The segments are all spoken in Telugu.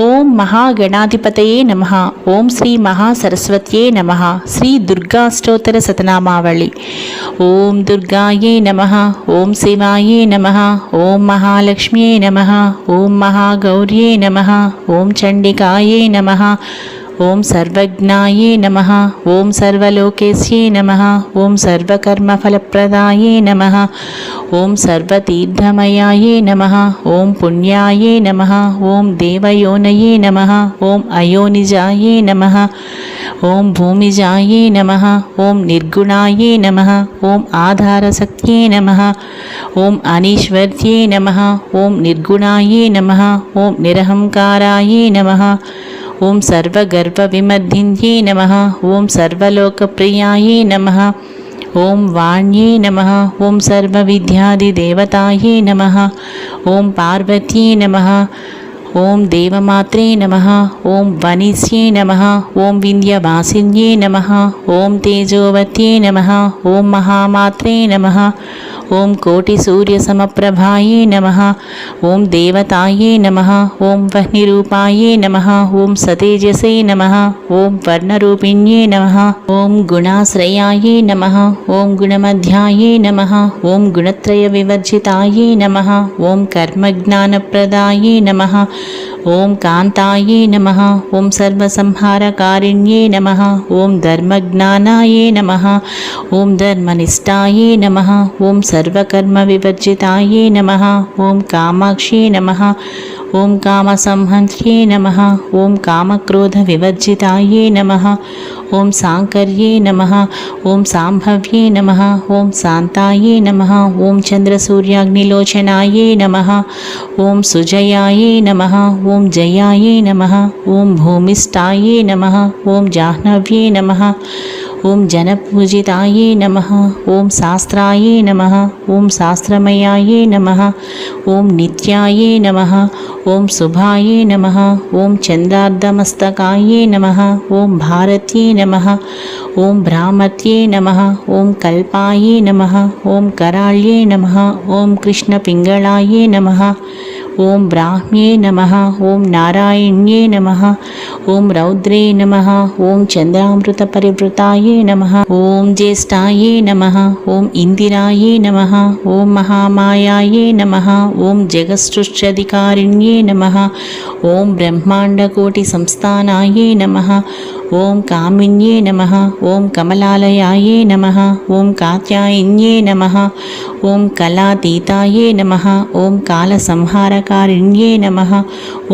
ఓం మహాగణాధిపతయే నమ. ఓం శ్రీ మహాసరస్వత్యే నమ. శ్రీ దుర్గాష్టోత్తర సతనామావళి. ఓం దుర్గాయే నమ. ఓం శివాయే నమ. ఓం మహాలక్ష్మ్యే నమ. ఓం మహాగౌర్యే నమ. ఓం చండికాయే నమ. ఓం సర్వజ్ఞాయే నమ ఓం సర్వలోకేశ్యే నమ ఓం సర్వకర్మఫలప్రదాయే నమ ఓం సర్వతీర్థమయాయే నమ ఓం పుణ్యాయే నమ ఓం దేవయోనయే నమ ఓం అయోనిజాయే నమ ఓం భూమిజాయే నమ ఓం నిర్గుణాయే నమ ఓం ఆధారశక్త్యే నమ ఓం అనీశ్వర్యే నమ ఓం నిర్గుణాయే నమ ఓం నిరహంకారాయే నమ ఓం సర్వగర్వవిమర్దిన్యే నమ ఓం సర్వలోకప్రియాయే నమ ఓం వాణ్యే నమ ఓం సర్వవిద్యాదిదేవతాయే నమ ఓం పార్వత్యే నమ ఓం దేవమాత్రే నమ ఓం వనిస్యే నమ ఓం వింధ్యవాసిన్యే నమ ఓం తేజోవత్యే నమ ఓం మహామాత్రే నమ ఓం కోటి సూర్య సమప్రభాయే నమ ఓం దేవతాయే నమ ఓం వహ్నిరూపాయే నమ ఓం సతేజసే నమ ఓం వర్ణరూపిణ్యే నమ ఓం గుణాశ్రయాయే నమ ఓం గుణమధ్యాయే నమ ఓం గుణత్రయ వివర్జితాయే నమ ఓం కర్మజ్ఞానప్రదాయే నమ ॐ कान्तायै नमः ॐ सर्वसंहारकारिण्ये नमः ॐ धर्मज्ञानाय नमः ॐ धर्मनिष्ठायै नमः ॐ सर्वकर्मविवर्जिताय नमः ॐ कामाक्ष्यै नमः ओं काम संहंत्रे नम ओं काम क्रोध विवर्जिताये नम ओं ॐ नम ओं सांभव्ये नम ओं शांताये नम ओं चंद्र चन्द्रसूर्याग्निलोचनायै नम ओं सुजयाये नम ओं जयाये नम ओं भूमिष्ठायै नम ओं जाह्नव्ये नम ॐ जनपूजिताय नमः ॐ शास्त्राय नमः ॐ शास्रमयाय नमः ॐ नित्याय नमः ॐ शुभायै नमः ॐ चन्द्रार्धमस्तकाय नमः ॐ भारे नमः ॐ भ्रामत्ये नमः ॐ कल्पाय नमः ॐ कराळ्ये नमः ॐ कृष्णपिङ्गलाय नमः ఓం బ్రాహ్మ్యే నమ ఓం నారాయణ్యే నమ ఓం రౌద్రే నమ ఓం చంద్రామృత పరివృతాయే నమ ఓం జ్యేష్ఠాయే నమ ఓం ఇందిరాయే నమ ఓం మహామాయాయే నమ ఓం జగసృష్ట్యధికారిణ్యే నమ ఓం బ్రహ్మాండకోటి సంస్థానాయే నమ ఓం కామిన్యే నమ ఓం కమలాలయాయే నమ ఓం కాత్యాయిన్యే నమ ఓం కళాతీతాయే నమ ఓం కాలసంహారకారిణ్యే నమ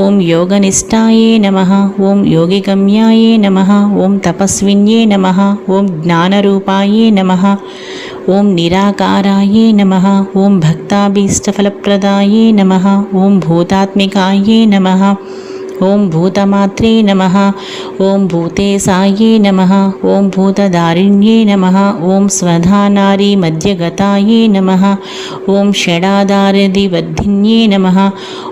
ఓం యోగనిష్టాయే నమ ఓం యోగిగమ్యాయే నమ ఓం తపస్విన్యే నమ ఓం జ్ఞానరూపాయే నమ ఓం నిరాకారాయే నమ ఓం భక్తాభీష్టఫలప్రదాయే నమ ఓం భూతాత్మికాయే నమ ओम भूतमात्रे नमः। ओं भूते साये नमः। भूतदारिण्ये नमः। ओं स्वधानारि मध्यगताये नमः। ओं षडाधारदिवद्धिन्ये नमः।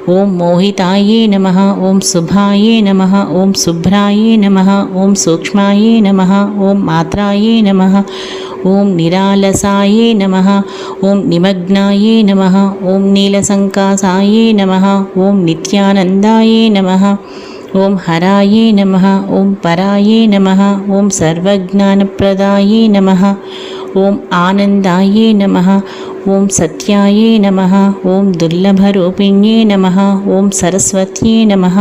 ओं मोहिताये नमः। ओं शुभाये नमः। ओं शुभ्राये नमः। ओं सूक्ष्माये नमः। ओं मात्राये नमः। ॐ निरालसाय नमः ॐ निमग्नाय नमः ॐ नीलसङ्कासाय नमः ॐ नित्यानन्दाय नमः ॐ हराय नमः ॐ पराय नमः ॐ सर्वज्ञानप्रदाय नमः ॐ आनन्दाय नमः ॐ सत्याय नमः ॐ दुर्लभरूपिण्ये नमः ॐ सरस्वत्यै नमः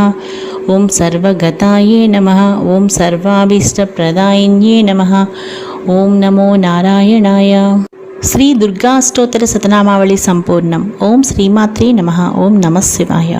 ॐ सर्वगताय नमः ॐ सर्वाभीष्टप्रदायिन्ये नमः ఓం నమో నారాయణాయ. శ్రీ దుర్గాష్టోత్తర శతనామావళి సంపూర్ణం. ఓం శ్రీమాత్రే నమ. ఓం నమ శివాయ.